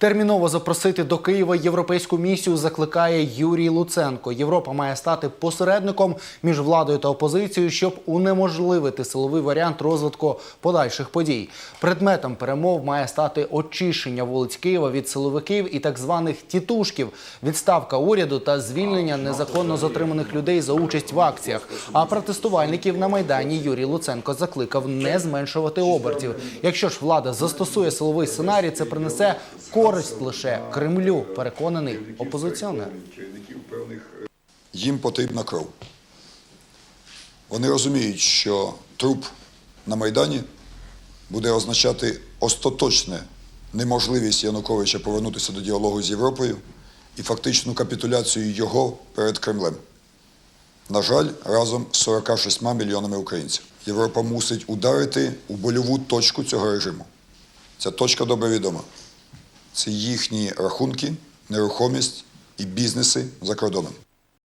Терміново запросити до Києва європейську місію закликає Юрій Луценко. Європа має стати посередником між владою та опозицією, щоб унеможливити силовий варіант розвитку подальших подій. Предметом перемов має стати очищення вулиць Києва від силовиків і так званих тітушків, відставка уряду та звільнення незаконно затриманих людей за участь в акціях. А протестувальників на майдані Юрій Луценко закликав не зменшувати обертів. Якщо ж влада застосує силовий сценарій, це принесе користь лише Кремлю. Переконаний опозиціонер. Їм потрібна кров. Вони розуміють, що труп на Майдані буде означати остаточне неможливість Януковича повернутися до діалогу з Європою і фактичну капітуляцію його перед Кремлем. На жаль, разом з 46 мільйонами українців. Європа мусить ударити у больову точку цього режиму. Ця точка добре відома. Це їхні рахунки, нерухомість і бізнеси за кордоном.